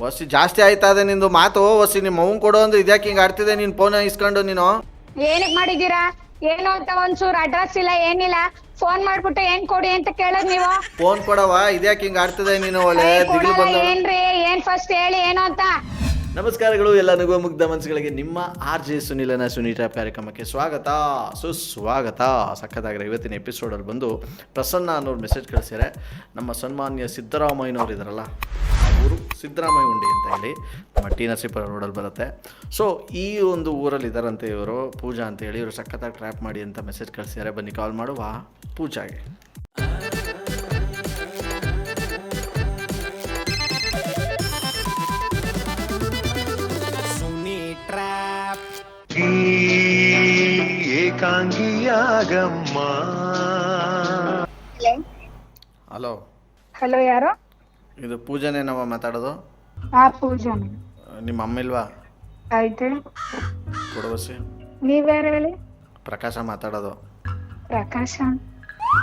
ವಸಿ ಜಾಸ್ತಿ ಆಯ್ತಾ ಅದೇ ನಿಂದು ಮಾತು ವಸಿ ನಿಮ್ಮ ಅವ್ನ್ ಕೊಡು ಅಂದ್ರೆ ಇದ್ಯಾಕೆ ಹಿಂಗೆ ಆಡ್ತಿದೆ ನೀನ್ ಫೋನ್ ಇಸ್ಕೊಂಡು ನೀನು. ಏನಕ್ ಮಾಡಿದೀರಾ ಏನು ಅಂತ ಒಂಚೂರ್ ಅಡ್ರೆಸ್ ಇಲ್ಲ ಏನಿಲ್ಲ. ಫೋನ್ ಮಾಡ್ಬಿಟ್ಟು ಏನ್ ಕೊಡಿ ಅಂತ ಕೇಳದ್ ನೀವು? ಫೋನ್ ಕೊಡವಾ ಇದ್ಯಾಕೆ ಹಿಂಗೆ ಆಡ್ತಿದೆ ನೀನು ಒಳ್ಳೆ ಏ, ದಿಗ್ಲು ಕೊಡಲ್ಲ, ಬಂದು ಏನ್ರಿ? ಏನ್ ಫಸ್ಟ್ ಹೇಳಿ ಏನು ಅಂತ? ನಮಸ್ಕಾರಗಳು, ಎಲ್ಲ ನಗುವ ಮುಗ್ಧ ಮನಸ್ಸುಗಳಿಗೆ ನಿಮ್ಮ ಆರ್ ಜೆ ಸುನಿಲನ ಸುನೀಟ ಕಾರ್ಯಕ್ರಮಕ್ಕೆ ಸ್ವಾಗತ. ಸುಸ್ವಾಗತ. ಸಖತ್ತಾಗಿರೋ ಇವತ್ತಿನ ಎಪಿಸೋಡಲ್ಲಿ ಬಂದು ಪ್ರಸನ್ನ ಅನ್ನೋರು ಮೆಸೇಜ್ ಕಳಿಸ್ಯಾರೆ ನಮ್ಮ ಸನ್ಮಾನ್ಯ ಸಿದ್ದರಾಮಯ್ಯನವ್ರು ಇದ್ದಾರಲ್ಲ ಊರು ಸಿದ್ದರಾಮಯ್ಯ ಉಂಡಿ ಅಂತ ಹೇಳಿ ನಮ್ಮ ಟಿ ನರಸೀಪುರ ರೋಡಲ್ಲಿ ಬರುತ್ತೆ. ಸೊ ಈ ಒಂದು ಊರಲ್ಲಿ ಇದ್ದಾರಂತೆ ಇವರು, ಪೂಜಾ ಅಂತ ಹೇಳಿ, ಇವರು ಸಖತ್ತಾಗಿ ಟ್ರ್ಯಾಪ್ ಮಾಡಿ ಅಂತ ಮೆಸೇಜ್ ಕಳಿಸ್ಯಾರೆ ಬನ್ನಿ ಕಾಲ್ ಮಾಡುವ ಪೂಜಾಗೆ. ಏಕಾಂಗಿಯಾಗಮ್ಮ. ಹಲೋ. ಹಲೋ. ಯಾರು? ಇದು ಪೂಜಾನೇನವ ನಾವು ಮಾತಾಡೋದು. ಆ ಪೂಜಾ ನಿಮ್ಮ ಅಮ್ಮ ಇಲ್ವಾ? ಆಯ್ತು. ಕೊಡವಸಿ ನೀವ್ಯಾರು ಹೇಳಿ? ಪ್ರಕಾಶ ಮಾತಾಡೋದು. ಪ್ರಕಾಶ.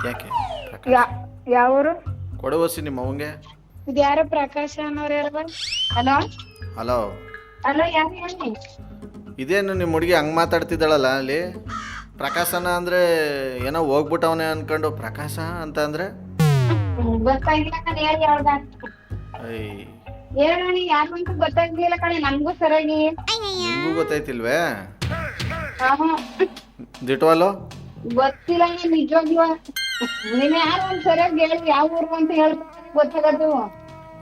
ಯಾಕೆ ಪ್ರಕಾಶ? ಯಾ ಯಾವೂರು? ಕೊಡುವಸಿ ನಿಮ್ಮ ಅವಂಗೆ ಇದು ಯಾರು ಪ್ರಕಾಶ ಅನ್ನೋರು ಯಾರು? ಹಲೋ. ಹಲೋ. ಹಲೋ ಯಾರು ಹೇಳಿ? ಇದೇನು ನಿಮ್ಮ ಹುಡುಗಿ ಹಂಗ್ ಮಾತಾಡ್ತಿದ್ದಾಳಲ್ಲ ಅಲ್ಲಿ? ಪ್ರಕಾಶನ ಅಂದ್ರೆ ಏನೋ ಹೋಗ್ಬಿಟ್ಟವನೇ ಅನ್ಕೊಂಡು ಪ್ರಕಾಶ ಅಂತ ಅಂದ್ರೆ? ಗೊತ್ತಾಗಿಲ್ಲ ಕಣೆ ಹೇಳಿ ಯಾವ್ದ ಐ. ಯಾರು ಅಂತ ಗೊತ್ತಾಗ್ಲಿಲ್ಲ ಕಣೆ ನನ್ಗೂ ಸರಿಯಾಗಿ. ನಿಮಗೂ ಗೊತ್ತಾಯ್ತಿಲ್ವೇ? ಆಹಾ, ದಿಟ್ವಲ್ಲೋ ಗೊತ್ತಿಲ್ಲ ನೀನ್ ನಿಜವಾಗ್ಲೂ. ನೀನ್ ಯಾರು ಸರಿಯಾಗಿ ಹೇಳಿ ಯಾವ ಊರು ಅಂತ ಹೇಳ್ಬೇಕು ಗೊತ್ತಾಗದು.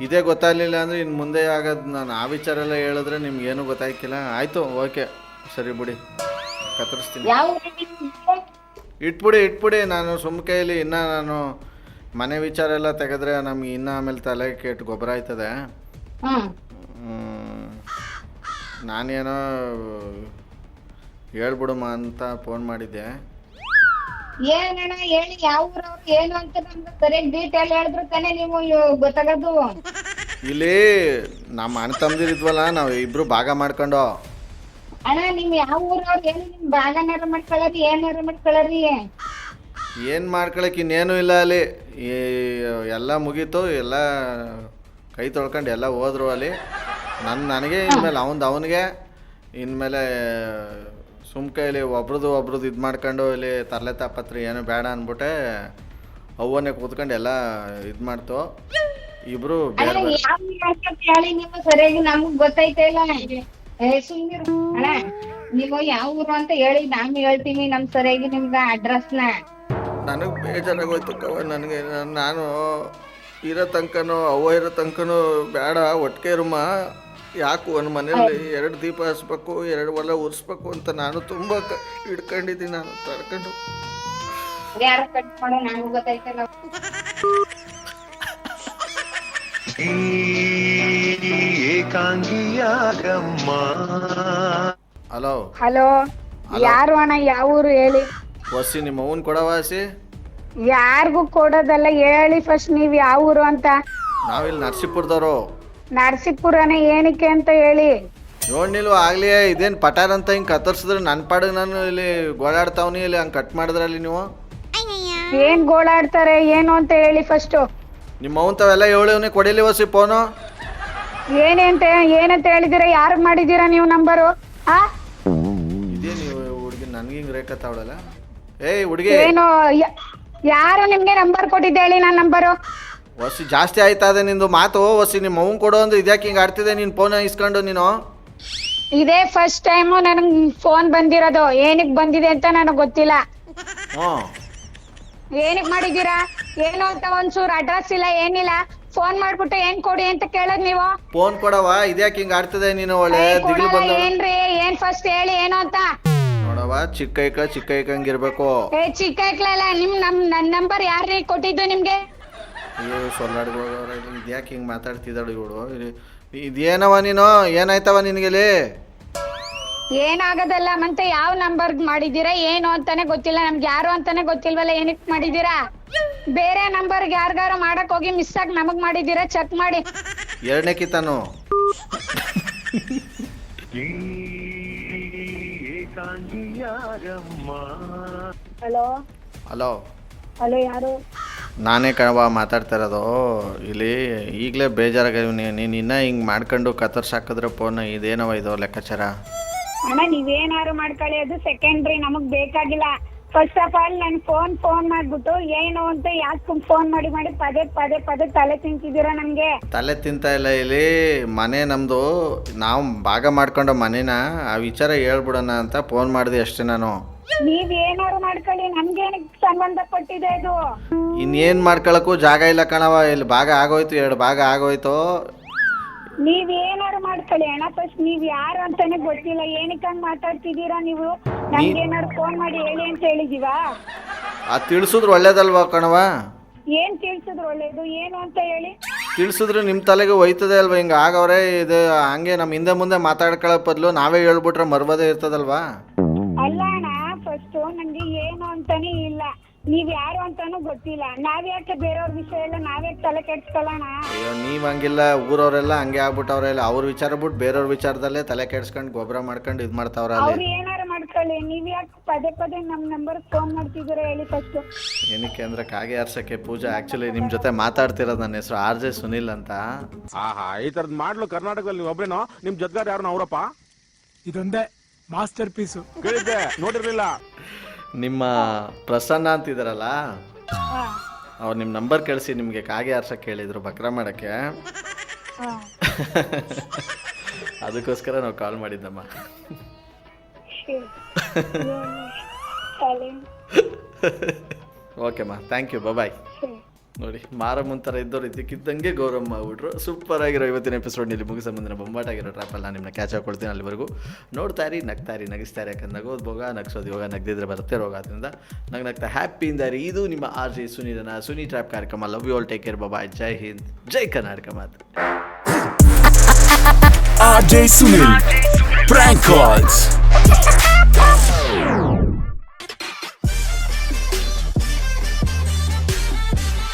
ಇದೇ ಗೊತ್ತಾಗ್ಲಿಲ್ಲ ಅಂದ್ರೆ ಇನ್ನು ಮುಂದೆ ಆಗೋದು ನಾನು ಆ ವಿಚಾರ ಎಲ್ಲ ಹೇಳಿದ್ರೆ ನಿಮ್ಗೇನು ಗೊತ್ತಾಯ್ಕಿಲ್ಲ. ಆಯಿತು ಓಕೆ. ಸರಿ ಬಿಡಿ. ಕತ್ತರಿಸ್ತೀನಿ. ಯಾವ ಇಟ್ಬಿಡಿ ಇಟ್ಬಿಡಿ. ನಾನು ಸುಮ್ಮ ಕೈಯಲ್ಲಿ ಇನ್ನೂ ನಾನು ಮನೆ ವಿಚಾರ ಎಲ್ಲ ತೆಗೆದ್ರೆ ನಮ್ಗೆ ಇನ್ನ ಆಮೇಲೆ ತಲೆ ಕೆಟ್ಟು ಗೊಬ್ಬರ ಆಯ್ತದೆ. ಹ್ಮ್. ಹ್ಮ್. ನಾನೇನೋ ಹೇಳ್ಬಿಡಮ್ಮ ಅಂತ ಫೋನ್ ಮಾಡಿದ್ದೆ. ಏನಣ್ಣ ಹೇಳಿ ಯಾವ ಊರವ್ರು ಏನು ಅಂತ ನಮ್ಗೆ ಕರೆಕ್ಟ್ ಡೀಟೇಲ್ ಹೇಳಿದ್ರು ತಾನೇ ನೀವು ಇವ್ ಗೊತ್ತಾಗದು. ಇಲ್ಲಿ ನಮ್ಮ ಅಣ್ಣ ತಮ್ಮದಿರಿದ್ವಲ್ಲ ನಾವು ಇಬ್ರು ಭಾಗ ಮಾಡ್ಕೊಂಡು. ಅಣ್ಣ ಯಾವ ಊರವ್ರು ಹೇಳಿ ನಿಮ್ ಬಾಗನಾರ ಏನಾರ ಏನು? ಮಾಡ್ಕೊಳಕ್ಕೆ ಇನ್ನೇನು ಇಲ್ಲ ಅಲ್ಲಿ. ಈ ಎಲ್ಲ ಮುಗೀತು ಎಲ್ಲ ಕೈ ತೊಳ್ಕೊಂಡು ಎಲ್ಲ ಹೋದ್ರು ಅಲ್ಲಿ. ನನ್ನ ನನಗೆ ಇನ್ಮೇಲೆ ಅವನ್ದು ಅವನಿಗೆ ಇನ್ಮೇಲೆ ಸುಮ್ ಕೈಲಿ ಒಬ್ರದ್ದು ಒಬ್ರದ್ದು ಇದು ಮಾಡ್ಕೊಂಡು ಇಲ್ಲಿ ತರಲೆ ತಾಪತ್ರಿ ಏನು ಬೇಡ ಅಂದ್ಬಿಟ್ಟೆ ಅವ್ವನೇ ಕೂತ್ಕೊಂಡು ಎಲ್ಲ ಇದು ಮಾಡ್ತು. ಇಬ್ರು ಅಣ್ಣ ಬೇರೆ ಯಾವ ಹೇಳಿ ಸರಿಯಾಗಿ ನಮ್ಗ್ ಗೊತ್ತೈತೆ ಇಲ್ಲ ಏ ಸುಮ್ನಿರು. ಅಣ್ಣ ನೀವು ಯಾವ ಊರು ಅಂತ ಹೇಳಿ ನಾನು ಹೇಳ್ತೀನಿ ನಮ್ ಸರಿಯಾಗಿ ನಿಮ್ಗ ಅಡ್ರೆಸ್ನ ನನಗೆ ಬೇಜಾರಾಗೋಯ್ತು ಕವ ನನಗೆ ನಾನು ಇರೋ ತನಕನೂ ಅವ ಇರೋ ತನಕನೂ ಬೇಡ ಒಟ್ಟಿಗೆ ಇರುಮ. ಯಾಕು ಒಂದು ಮನೇಲಿ ಎರಡು ದೀಪ ಹಚ್ಬೇಕು ಎರಡು ಹೊಲ ಉರಿಸ್ಬೇಕು ಅಂತ ನಾನು ತುಂಬ ಕ ಹಿಡ್ಕೊಂಡಿದ್ದೀನಿ ನಾನು ತಡ್ಕೊಂಡು. ಯಾರ ಕಟ್ಕೊಂಡು ನಾನು ಗೊತ್ತೈತಲ್ಲ ಈ ಏಕಾಂಗಿಯಾಗಮ್ಮ. ಹಲೋ. ಹಲೋ ಯಾರು ಅಣ್ಣ ಯಾವ ಊರು ಹೇಳಿ? ವಸಿ ನಿಮ್ಮ ಅವನ್ ಕೊಡವ ವಾಸಿ? ಯಾರಿಗೂ ಕೊಡೋದಲ್ಲ ಹೇಳಿ ಫಸ್ಟ್ ನೀವ್ ಯಾವ ಊರು ಅಂತ. ನಾವಿಲ್ಲಿ ನರಸೀಪುರದವರು. ನರಸೀಪುರನೇ ಏನಕ್ಕೆ ಅಂತ ಹೇಳಿ. ನೋಡ್ನಿಲ್ವ ಆಗ್ಲಿ ಇದೇನ್ ಪಟಾರ್ ಅಂತ ಹಿಂಗ್ ಕತ್ತರಿಸಿದ್ರೆ ನನ್ನ ಪಾಡಿಗೆ ನಾನು ಇಲ್ಲಿ ಗೋಳಾಡ್ತಾವ್ನಿ ಇಲ್ಲಿ ಹಂಗ್ ಕಟ್ ಮಾಡಿದ್ರಲ್ಲಿ ನೀವು? ಏನ್ ಗೋಳಾಡ್ತಾರೆ ಏನು ಅಂತ ಹೇಳಿ ಫಸ್ಟ್ ನಿಮ್ಮ ಅವನ್ ತಾವೆಲ್ಲ ಹೇಳೇವ್ನಿ ಕೊಡಿಲಿ ವಸಿ ಫೋನು? ಏನಂತ ಏನಂತ ಹೇಳಿದಿರ ಯಾರು ಮಾಡಿದೀರಾ ನೀವು ನಂಬರು? ಆ? ಇದೇ ನೀವು ಹುಡುಗಿ ನನಗೆ ಹಿಂಗೆ ರೇಖತ್ತಾವಳಲ್ಲ ಏಯ್ ಹುಡುಗಿ! ಏನು ಯ- ಯಾರು ನಿಮ್ಗೆ ನಂಬರ್ ಕೊಟ್ಟಿದ್ದೆ ಹೇಳಿ ನನ್ನ ನಂಬರು? ವಸಿ ಜಾಸ್ತಿ ಆಯ್ತಾ ಅದೇ ನಿಂದು ಮಾತು ವಸಿ ನಿಮ್ಮ ಮಗು ಕೊಡು ಅಂದ್ರೆ ಇದ್ಯಾಕೆ ಹಿಂಗೆ ಆಡ್ತಿದೆ ನೀನು ಫೋನ್ ಇಸ್ಕೊಂಡು ನೀನು? ಇದೇ ಫಸ್ಟ್ ಟೈಮ್ ನನಗ್ ಫೋನ್ ಬಂದಿರೋದು. ಏನಕ್ ಬಂದಿದೆ ಅಂತ ನನಗ್ ಗೊತ್ತಿಲ್ಲ. ಹ್ಞೂ ಏನಕ್ ಮಾಡಿದೀರಾ ಏನು ಅಂತ ಒಂಚೂರು ಅಡ್ರೆಸ್ ಇಲ್ಲ ಏನಿಲ್ಲ. ಫೋನ್ ಮಾಡ್ಬಿಟ್ಟು ಏನ್ ಕೊಡಿ ಅಂತ ಕೇಳದ್ ನೀವು? ಫೋನ್ ಕೊಡವ ಇದ್ಯಾಕೆ ಹಿಂಗ್ ಆಡ್ತದೆ ನೀನು ಒಳ್ಳೆ ಏ, ದಿಗ್ಲು ಕೊಡಲ್ಲ, ಬಂದು ಏನ್ರಿ? ಏನ್ ಫಸ್ಟ್ ಹೇಳಿ ಏನು ಅಂತ? ನೋಡವ ಚಿಕ್ಕ ಐಕ ಚಿಕ್ಕ ಐಕಂಗಿರ್ಬೇಕು ಏ ಚಿಕ್ಕ ಐಕ್ಲಲ್ಲ ನಿಮ್ ನಮ್ ನನ್ ನಂಬರ್ ಯಾರ್ರಿ ಕೊಟ್ಟಿದ್ದು ನಿಮ್ಗೆ? ಅಯ್ಯೋ ಸೊಲ್ಲಾಡ್ಗೋಗವ್ರ ಇದ್ಯಾಕೆ ಹಿಂಗೆ ಮಾತಾಡ್ತಿದ್ದಾಳು ಇವಳು? ಇದೇನವ ನೀನು? ಏನಾಯ್ತವ ನಿನಗೆಲಿ ಏನಾಗದಲ್ಲ ಮತ್ತೆ ಯಾವ ನಂಬರ್ ಮಾಡಿದೀರಾ ಏನು ಅಂತಾನೆ ಗೊತ್ತಿಲ್ಲ ನಮ್ಗೆ ಯಾರು ಅಂತಾನೆ ಗೊತ್ತಿಲ್ವಲ್ಲ ಏನಕ್ ಮಾಡಿದೀರಾ ಬೇರೆ ನಂಬರ್ ಯಾರ್ಗಾರು ಮಾಡಕ್ ಹೋಗಿ ಮಿಸ್ ಆಗಿ ನಮಗ್ ಮಾಡಿದೀರಾ ಚೆಕ್ ಮಾಡಿ. ಎರಡನೇ ಕಿತಾನು. ಹಲೋ? ಹಲೋ? ಹಲೋ ಯಾರು? ನಾನೇ ಕಣವ ಮಾತಾಡ್ತಾ ಇರೋದು. ಇಲ್ಲಿ ಈಗಲೇ ಬೇಜಾರಾಗ ನೀನು ಇನ್ನೂ ಹಿಂಗೆ ಮಾಡ್ಕೊಂಡು ಕತ್ತರ್ಸಾಕಿದ್ರೆ ಫೋನ್ ಇದೇನವ ಇದು ಲೆಕ್ಕಾಚಾರ? ಅಣ್ಣ ನೀವೇನಾದ್ರು ಮಾಡ್ಕೊಳ್ಳಿ ಅದು ಸೆಕೆಂಡ್ರಿ ನಮಗ್ ಬೇಕಾಗಿಲ್ಲ. ಫಸ್ಟ್ ಆಫ್ ಆಲ್ ನನ್ ಫೋನ್ ಫೋನ್ ಮಾಡ್ಬಿಟ್ಟು ಏನು ಅಂತ ಯಾಕೆ ಫೋನ್ ಮಾಡಿ ಮಾಡಿ ಪದೇ ಪದೇ ಪದೇ ತಲೆ ತಿಂತಿದ್ದೀರಾ ನಮ್ಗೆ? ತಲೆ ತಿಂತ ಇಲ್ಲ ಇಲ್ಲಿ. ಮನೆ ನಮ್ಮದು ನಾವು ಭಾಗ ಮಾಡ್ಕೊಂಡು ಮನೇನ ಆ ವಿಚಾರ ಹೇಳ್ಬಿಡೋಣ ಅಂತ ಫೋನ್ ಮಾಡಿದೆ ಅಷ್ಟೇ ನಾನು. ನೀವ್ ಏನಾದ್ರು ಮಾಡ್ಕೊಳ್ಳಿ ಸಂಬಂಧ ಸಂಬಂಧಪಟ್ಟಿದೆ ಇದು? ಇನ್ನೇನ್ ಮಾಡ್ಕೊಳಕ್ಕೂ ಜಾಗ ಇಲ್ಲ ಕಣವ ಇಲ್ಲಿ ಭಾಗ ಆಗೋಯ್ತು ಎರಡು ಭಾಗ ಆಗೋಯ್ತು. ನೀವ್ ಏನಾರು ಮಾಡ್ಕೊಳ್ಳಿ ಅಣ್ಣ ಫಸ್ಟ್ ನೀವ್ ಯಾರು ಅಂತಾನೆ ಗೊತ್ತಿಲ್ಲ. ಏನಕ್ಕೆ ಹಂಗ್ ಮಾತಾಡ್ತಿದ್ದೀರಾ ನೀವು? ನಮ್ಗೆ ಏನಾರು ಫೋನ್ ಮಾಡಿ ಹೇಳಿ ಅಂತ ಹೇಳಿದೀವಾ? ತಿಳ್ಸುದ್ರ ತಿಳಿಸಿದ್ರು ಒಳ್ಳೇದಲ್ವಾ ಕಣವ ಏನ್ ತಿಳ್ಸಿದ್ರು ಒಳ್ಳೇದು? ಏನು ಅಂತ ಹೇಳಿ? ತಿಳಿಸಿದ್ರೆ ನಿಮ್ಮ ತಲೆಗೆ ಹೋಯ್ತದೆ ಅಲ್ವಾ? ಹಿಂಗೆ ಆಗವ್ರೆ ಇದು ಹಂಗೆ ನಮ್ಮ ಹಿಂದೆ ಮುಂದೆ ಮಾತಾಡ್ಕೊಳ್ಳೋ ಬದಲು ನಾವೇ ಹೇಳ್ಬಿಟ್ರೆ ಮರ್ಬೋದೇ ಇರ್ತದಲ್ವಾ? ಅಲ್ಲ ಅಣ್ಣ ಫಸ್ಟ್ ನಂಗೆ ಏನು ಅಂತಾನೆ ಇಲ್ಲ. ನೀವ್ ಯಾರು ಅಂತಾನು ಗೊತ್ತಿಲ್ಲ. ನಾವ್ಯಾಕೆ ಬೇರೆಯವ್ರ ವಿಷಯ ಎಲ್ಲ ನಾವ್ಯಾಕೆ ತಲೆ ಕೆಡ್ಸ್ಕೊಳ್ಳೋಣ? ಅಯ್ಯೋ ನೀವು ಹಂಗಿಲ್ಲ. ಊರವರೆಲ್ಲ ಹಂಗೆ ಆಗ್ಬಿಟ್ಟವ್ರೆಲ್ಲ ಅವ್ರ ವಿಚಾರ ಬಿಟ್ಟು ಬೇರೆಯವ್ರ ವಿಚಾರದಲ್ಲೇ ತಲೆ ಕೆಡ್ಸ್ಕೊಂಡು ಗೊಬ್ಬರ ಮಾಡ್ಕೊಂಡು ಇದ್ ಮಾಡ್ತಾವ್ರ ಅವ್ರು ಅಲ್ಲಿ ಏನಾರು ಮಾಡ್ಕೊಳ್ಳಿ. ನೀವ್ ಯಾಕೆ ಪದೇ ಪದೇ ನಮ್ ನಂಬರ್ ಫೋನ್ ಮಾಡ್ತಿದೀರ ಹೇಳಿ ಫಸ್ಟ್ ಏನಕ್ಕೆ ಅಂದ್ರೆ ಕಾಗೆ ಆರ್ಸಕ್ಕೆ ಪೂಜಾ ಆಕ್ಚುಲಿ ನಿಮ್ ಜೊತೆ ಮಾತಾಡ್ತಿರೋದು ನನ್ನ ಹೆಸರು ಆರ್ ಜೆ ಸುನಿಲ್ ಅಂತ. ಆಹಾ ಈ ತರದ್ ಮಾಡ್ಲು ಕರ್ನಾಟಕದಲ್ಲಿ ನೀವು ಒಬ್ರೇನೋ? ನಿಮ್ ಜೊತೆಗಾರ ಯಾರು ಅವರಪ್ಪ? ಇದೊಂದೇ ಮಾಸ್ಟರ್ ಪೀಸು ಕೇಳಿದ್ದೆ ನೋಡಿರ್ಲಿಲ್ಲ. ನಿಮ್ಮ ಪ್ರಸನ್ನ ಅಂತಿದ್ದಾರಲ್ಲ ಅವ್ರು ನಿಮ್ಮ ನಂಬರ್ ಕಳಿಸಿ ನಿಮಗೆ ಕಾಗೆ ಆರ್ಸಕ್ಕೆ ಹೇಳಿದರು ಬಕ್ರ ಮಾಡೋಕ್ಕೆ. ಅದಕ್ಕೋಸ್ಕರ ನಾವು ಕಾಲ್ ಮಾಡಿದ್ದಮ್ಮ. ಓಕೆಮ್ಮ ಥ್ಯಾಂಕ್ ಯು ಬಾಯ್ ನೋಡಿ, ಮಾರಮ್ಮನ ಥರ ಇದ್ದವ್ರು ಇದಕ್ಕಿದ್ದಂಗೆ ಗೌರಮ್ಮ ಆಗ್ಬಿಟ್ರು. ಸೂಪರ್ ಆಗಿರೋ ಇವತ್ತಿನ ಎಪಿಸೋಡ್ ಇಲ್ಲಿ ಮುಗಿಸ ಮುಂದಿನ ಬೊಂಬಾಟಾಗಿರೋ ಟ್ರಾಪಲ್ಲಿ ನಾನು ನಿಮ್ಮನ್ನ ಕ್ಯಾಚ್ ಹಾಕೊಳ್ತೀನಿ ಅಲ್ಲಿವರೆಗೂ. ನೋಡ್ತಾ ಇರಿ, ನಗ್ತಾ ಇರಿ, ನಗಿಸ್ತಾ ಯಾಕಂದ್ರೆ ನಗೋದು ಬೋಗ ನಗಿಸೋದು ಯೋಗ, ನಗ್ದಿದ್ರೆ ಬರುತ್ತೆ ರೋಗ ಅದರಿಂದ ನಗ್ ನಗ್ತಾ ಹ್ಯಾಪಿಯಿಂದ ಇರಿ. ಇದು ನಿಮ್ಮ ಆರ್ ಜೆ ಸುನೀಲನ ಸುನಿ ಟ್ರಾಪ್ ಕಾರ್ಯಕ್ರಮ. Love you all take care ಬಾಬಾ ಜೈ ಹಿಂದ್, ಜೈ ಕರ್ನಾಟಕ ಮಾತು. RJ Sunil. Prank.